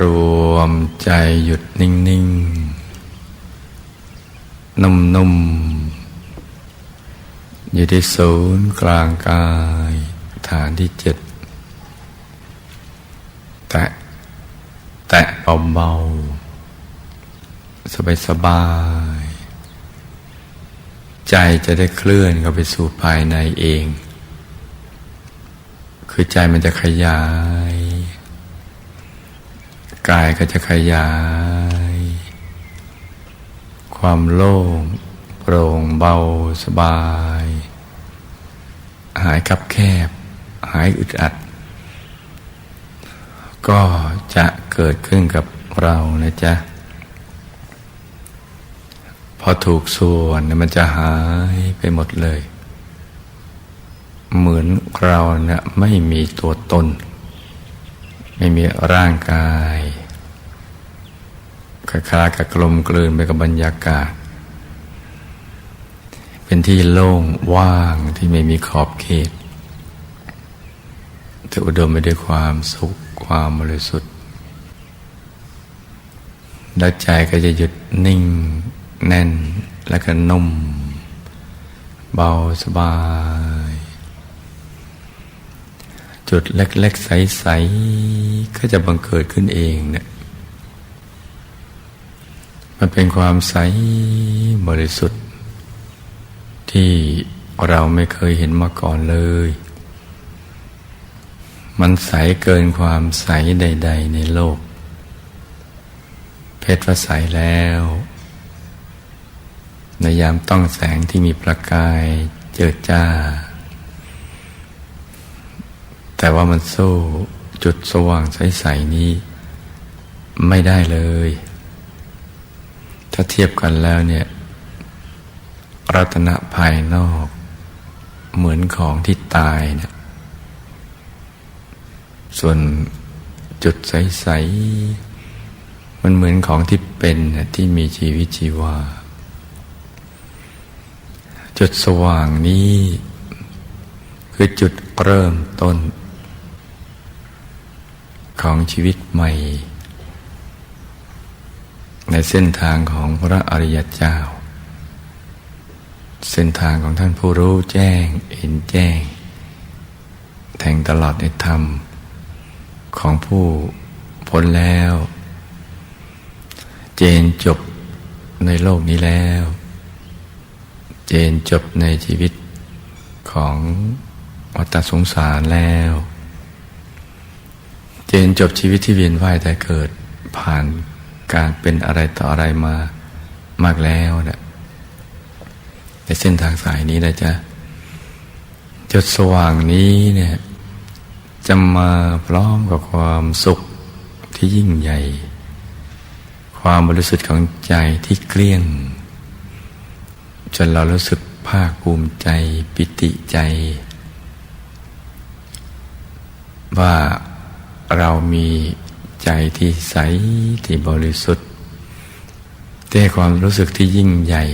รวมใจหยุดนิ่ง ๆ นุ่ม ๆ อยู่ที่ศูนย์กลางกาย ฐานที่เจ็ด แตะ แตะเบา ๆ สบาย ๆ ใจจะได้เคลื่อนเข้าไปสู่ภายในเอง คือใจมันจะขยาย กายก็จะขยาย ความโล่งโปร่งเบาสบาย หายคับแคบ หายอึดอัด ก็จะเกิดขึ้นกับเรานะจ๊ะ พอถูกส่วนมันจะหายไปหมดเลย เหมือนเราเนะี่ยไม่มีตัวตน ไม่มีร่างกายคล้ายกับกลมกลืนไปกับบรรยากาศ เป็นที่โล่งว่างที่ไม่มีขอบเขตจะอุดมไปด้วยความสุขความบริสุทธิ์และใจก็จะหยุดนิ่งแน่นและก็นุ่ม เบาสบาย จุดเล็ก ๆ ใส ๆ ก็จะบังเกิดขึ้นเองเนี่ยมันเป็นความใสบริสุทธิ์ ที่เราไม่เคยเห็นมาก่อนเลย มันใสเกินความใสใด ๆ ในโลก เพชรว่าใสแล้ว ในยามต้องแสงที่มีประกายเจิดจ้า แต่ว่ามันสู้จุดสว่างใสๆนี้ ไม่ได้เลย ถ้าเทียบกันแล้วเนี่ยรัตนะภายนอก เหมือนของที่ตายเนี่ยส่วนจุดใสๆมันเหมือนของที่เป็นที่มีชีวิตชีวา จุดสว่างนี้ คือจุดเริ่มต้น ของชีวิตใหม่ ในเส้นทางของพระอริยเจ้า เส้นทางของท่านผู้รู้แจ้งเห็นแจ้ง แทงตลอดในธรรม ของผู้พ้นแล้ว เจนจบในโลกนี้แล้ว เจนจบในชีวิตของวัฏสงสารแล้ว จนจบชีวิตที่เวียนว่ายแต่เกิดผ่านการเป็นอะไรต่ออะไรมามากแล้วนะในเส้นทางสายนี้นะจ๊ะจุดสว่างนี้เนี่ยจะมาพร้อมกับความสุขที่ยิ่งใหญ่ ความบริสุทธิ์ของใจที่เกลี้ยง จนเรารู้สึกภาคภูมิใจปิติใจ ว่า เรามีใจที่ใสที่บริสุทธิ์แต่ความรู้สึกที่ยิ่งใหญ่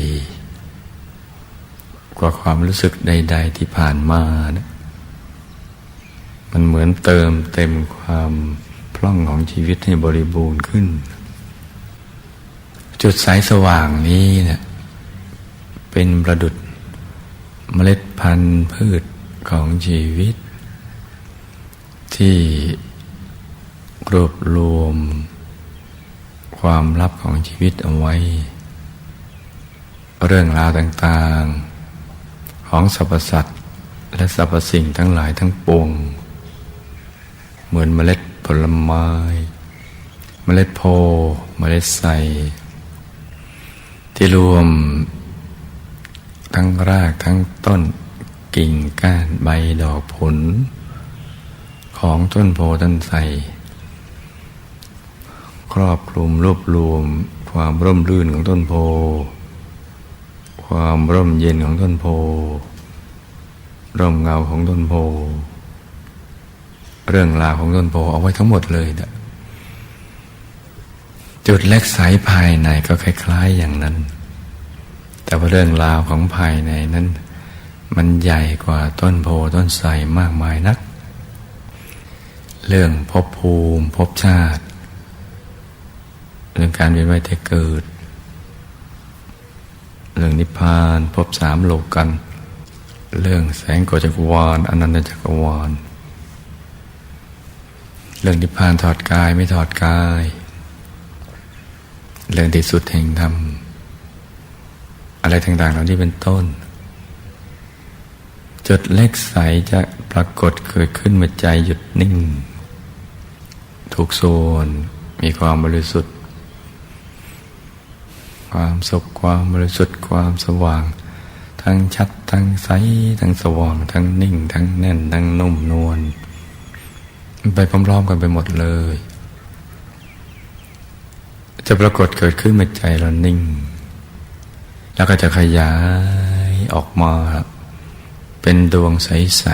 กว่าความรู้สึกใด ๆ ที่ผ่านมานะมันเหมือนเติมเต็มความพล่องของชีวิตให้บริบูรณ์ขึ้น จุดสายสว่างนี้เนะี่ยเป็นประดุดเมล็ดพันธุ์พืชของชีวิต ที่ รวบรวม ความลับของชีวิตเอาไว้ เรื่องราวต่างๆ ของสรรพสัตว์และสรรพสิ่งทั้งหลายทั้งปวง เหมือนเมล็ดผลไม้ เมล็ดโพเมล็ดใสที่รวม ทั้งรากทั้งต้นกิ่งก้านใบดอกผล ของต้นโพต้นไทร ครอบคลุมรวบรวม ความร่มรื่นของต้นโพ ความร่มเย็นของต้นโพ ร่มเงาของต้นโพ เรื่องราวของต้นโพเอาไว้ทั้งหมดเลยนะจุดเล็กสายภายในก็คล้าย ๆ อย่างนั้น แต่ว่าเรื่องราวของภายในนั้น มันใหญ่กว่าต้นโพต้นไทรมากมายนัก เรื่องภพภูมิภพชาติ เรื่องการเวียนว่ายแต่เกิด เรื่องนิพพานพบสามโลกกัน เรื่องแสงโกจักรวาลอนันตจักรวาล เรื่องนิพพานถอดกายไม่ถอดกาย เรื่องที่สุดแห่งธรรม อะไรต่างๆเหล่านี้เป็นต้น จุดเล็กใสจะปรากฏเกิดขึ้นเมื่อใจหยุดนิ่ง ทุกโซนมีความบริสุทธิ์ ความสุขความบริสุทธิ์ความสว่าง ทั้งชัดทั้งใสทั้งสว่าง ทั้งนิ่ง ทั้งแน่น ทั้งนุ่มนวลไปพร้อมๆกันไปหมดเลย จะปรากฏเกิดขึ้นเมื่อใจเรานิ่ง แล้วก็จะขยายออกมา เป็นดวงใส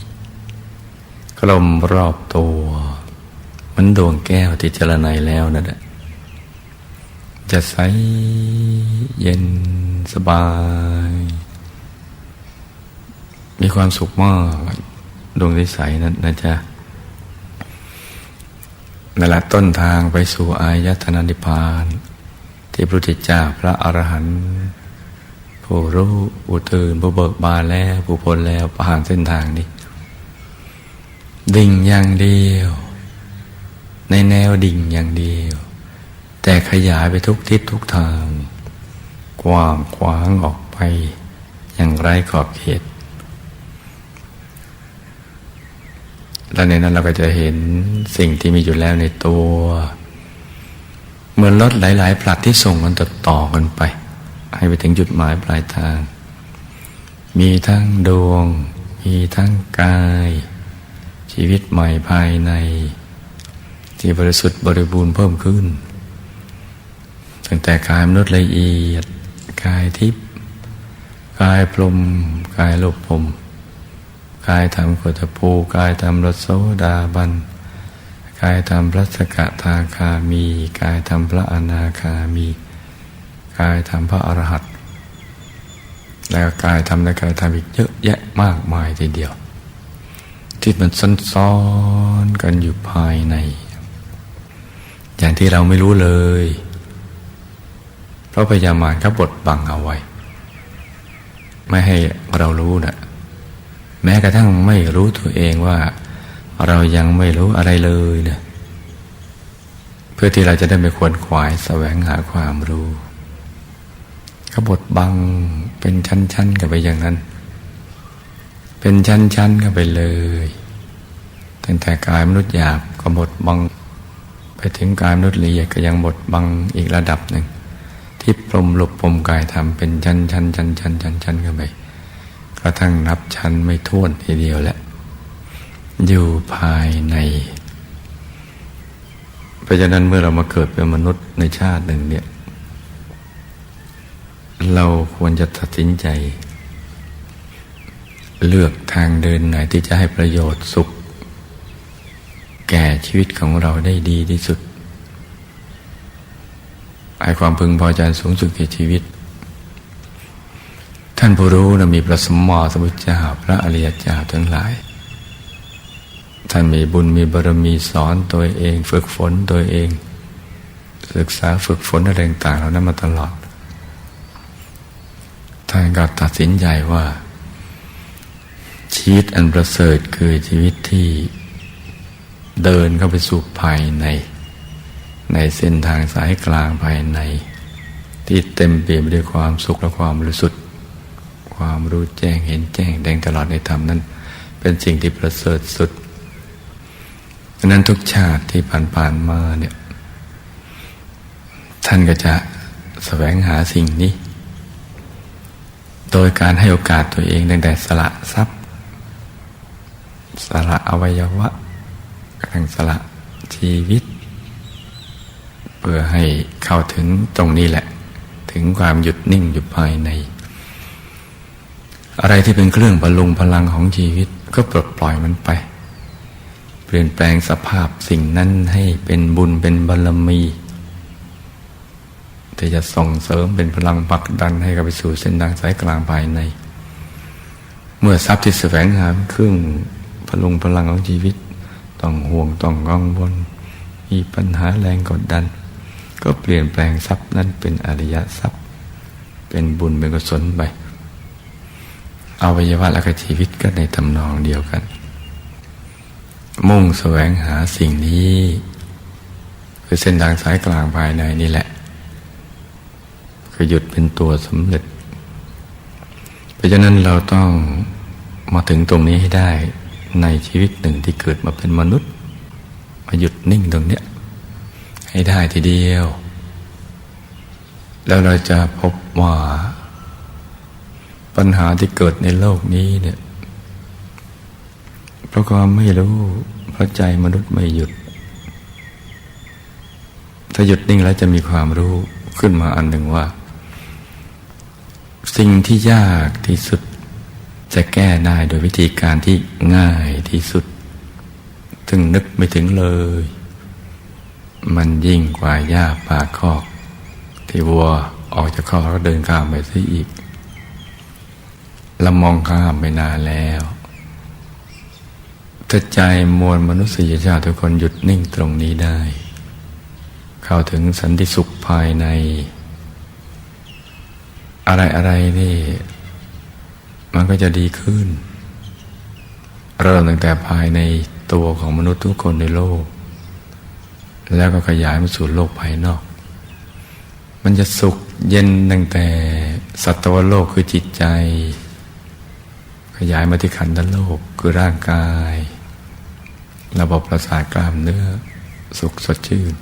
ๆกลมรอบตัวมือนดวงแก้วที่เจรไนแล้วนั่นแหละ จะใสเย็นสบาย มีความสุขมากดวงใสๆนั้นนะจ๊ะนั่นแหละต้นทางไปสู่อายตนะนิพพาน ที่พระพุทธเจ้าพระอรหันต์ผู้รู้ผู้ตื่นผู้เบิกบานแล้วผู้พ้นแล้วผ่านเส้นทางนี้ ดิ่งอย่างเดียว ในแนวดิ่งอย่างเดียว แต่ขยายไปทุกทิศทุกทาง กว้างขวางออกไป อย่างไร้ขอบเขต และในนั้นเราก็จะเห็นสิ่งที่มีอยู่แล้วในตัว เหมือนรถหลาย ๆ ผลัดที่ส่งกันต่อต่อกันไป ให้ไปถึงจุดหมายปลายทาง มีทั้งดวง มีทั้งกาย ชีวิตใหม่ภายใน ที่บริสุทธิ์บริบูรณ์เพิ่มขึ้น ตั้งแต่กายมนุษย์ละเอียด กายทิพย์กายพรมกายโลกพรมกายธรรมโคตภูกายธรรมรสโสดาบันกายธรรมพระสกทาคามี กายธรรมพระอนาคามี กายธรรมพระอรหัตแล้วกายธรรมและกายธรรมอีกเยอะแยะมากมายทีเดียว ที่มันซ้อนๆกันอยู่ภายใน อย่างที่เราไม่รู้เลย เพราะพยามารเขาบดบังเอาไว้ ไม่ให้เรารู้นะแม้กระทั่งไม่รู้ตัวเองว่า เรายังไม่รู้อะไรเลยเนะเพื่อที่เราจะได้ไม่ควรขวายแสวงหาความรู้เขาบดบังเป็นชั้นๆกันไปอย่างนั้น เป็นชั้นๆกันไปเลยตั้งแต่กายมนุษย์หยาบก็บดบัง ไปถึงกายมนุษย์ละเอียดก็ยังบดบังอีกระดับหนึ่ง ที่ปรมหลบปมกายทำเป็นชั้นชั้นชั้นชั้นชั้นชั้นกันไปกระทั่งนับชั้นไม่ท้วนทีเดียวแหละ อยู่ภายใน เพราะฉะนั้นเมื่อเรามาเกิดเป็นมนุษย์ในชาติหนึ่งเนี่ย เราควรจะตัดสินใจ เลือกทางเดินไหนที่จะให้ประโยชน์สุข แก่ชีวิตของเราได้ดีที่สุด ให้ความพึงพอใจสูงสุดแก่ชีวิต ท่านผู้รู้นะมีพระสมมาสมุทเจ้าพระอริยเจ้าทั้งหลาย ท่านมีบุญมีบารมีสอนตัวเอง ฝึกฝนตัวเอง ศึกษาฝึกฝนอะไรต่างๆเหล่านั้นมาตลอด ท่านก็ตัดสินใจว่า ชีวิตอันประเสริฐคือชีวิตที่เดินเข้าไปสู่ภายใน ในเส้นทางสายกลางภายใน ที่เต็มเปี่ยมด้วยความสุขและความบริสุทธิ์ ความรู้แจ้งเห็นแจ้งแดงตลอดในธรรมนั้น เป็นสิ่งที่ประเสริฐสุดดังนั้นทุกชาติที่ผ่านๆมาเนี่ยท่านก็จะแสวงหาสิ่งนี้ โดยการให้โอกาสตัวเองตั้งแต่สละทรัพย์ สละอวัยวะกระทั่งสละชีวิต เพื่อให้เข้าถึงตรงนี้แหละ ถึงความหยุดนิ่งอยู่ภายใน อะไรที่เป็นเครื่องบรรลุงพลังของชีวิตก็ปลดปล่อยมันไป เปลี่ยนแปลงสภาพสิ่งนั้นให้เป็นบุญเป็นบารมีที่จะส่งเสริมเป็นพลังปักดันให้กับไปสู่เส้นทางสายกลางภายใน เมื่อทรัพย์ที่แสวงหาเครื่องพลุงพลังของชีวิต ต้องห่วงต้องกังวลมีปัญหาแรงกดดัน ก็เปลี่ยนแปลงทรัพย์นั้นเป็นอริยทรัพย์ เป็นบุญเป็นกุศลไปอวัยวะและกชีวิตก็ในตำนองเดียวกัน มุ่งแสวงหาสิ่งนี้ คือเส้นทางสายกลางภายในนี่แหละ คือหยุดเป็นตัวสำเร็จ เพราะฉะนั้นเราต้องมาถึงตรงนี้ให้ได้ในชีวิตหนึ่งที่เกิดมาเป็นมนุษย์ มาหยุดนิ่งตรงเนี้ย ให้ได้ทีเดียว แล้วเราจะพบว่า ปัญหาที่เกิดในโลกนี้เนี่ยเพราะความไม่รู้เพราะใจมนุษย์ไม่หยุด ถ้าหยุดนิ่งแล้วจะมีความรู้ขึ้นมาอันหนึ่งว่า สิ่งที่ยากที่สุดจะแก้ได้โดยวิธีการที่ง่ายที่สุด ถึงนึกไม่ถึงเลย มันยิ่งกว่าหญ้าป่าคอก ที่วัวออกจากคอกแล้วเดินข้ามไปซะอีกเรามองข้ามไปนานแล้วถ้าใจมวลมนุษยชาติทุกคนหยุดนิ่งตรงนี้ได้ เข้าถึงสันติสุขภายใน อะไรอะไรนี่ มันก็จะดีขึ้น เริ่มตั้งแต่ภายในตัวของมนุษย์ทุกคนในโลก แล้วก็ขยายมาสู่โลกภายนอก มันจะสุขเย็นตั้งแต่สัตวโลกคือจิตใจ ขยายมาที่ขันธโลกคือร่างกาย ระบบประสาทกล้ามเนื้อ สุขสดชื่น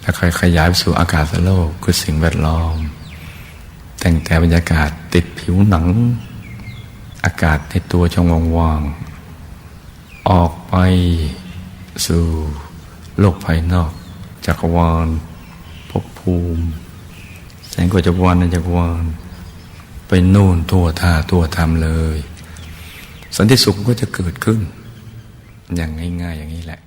แล้วค่อยขยายไปสู่อากาศโลกคือสิ่งแวดล้อมแต่งแต่บรรยากาศติดผิวหนัง อากาศในตัวช่องว่างๆออกไปสู่ โลกภายนอก จักรวาลภพภูมิ แสงกว่าจักรวาลในจักรวาล ไปนู่นตัวท่าตัวทำเลย สันติสุขก็จะเกิดขึ้น อย่างง่าย ๆ อย่างนี้แหละ